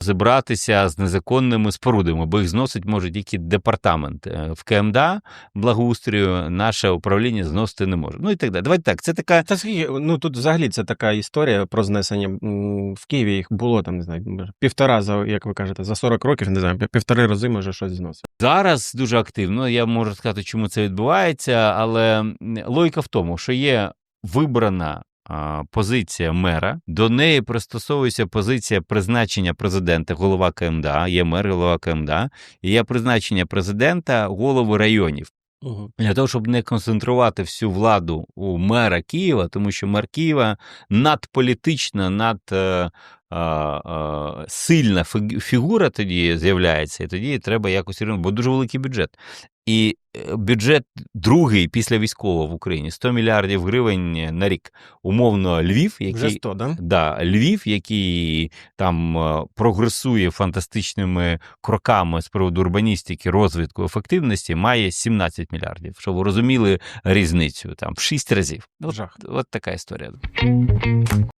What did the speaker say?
зібратися з незаконними спорудами, бо їх зносить може тільки департамент. Е, В КМДА благоустрою наше управління зносити не може. Ну і так далі. Давайте так. Це така Та скільки, ну тут взагалі це така історія про знесення. В Києві їх було там, не знаю, півтора за, як ви кажете, за 40 років, не знаю, півтори рази може щось зносить. Зараз дуже активно. Я можу сказати, чому це відбувається, але логіка в тому, що є вибрана позиція мера, до неї пристосовується позиція призначення президента, голова КМДА, є мер, голова КМДА, і є призначення президента, голови районів. Угу. Для того, щоб не концентрувати всю владу у мера Києва, тому що мер Києва надполітична, над е, е, сильна фігура тоді з'являється, і тоді треба якось рівно, бо дуже великий бюджет. І бюджет другий після військового в Україні 100 мільярдів гривень на рік. Умовно, Львів, який Вже 100, да? Да, Львів, який там е, прогресує фантастичними кроками з приводу урбаністики, розвитку, ефективності, має 17 мільярдів. Щоб ви розуміли різницю там в 6 разів. От, от така історія.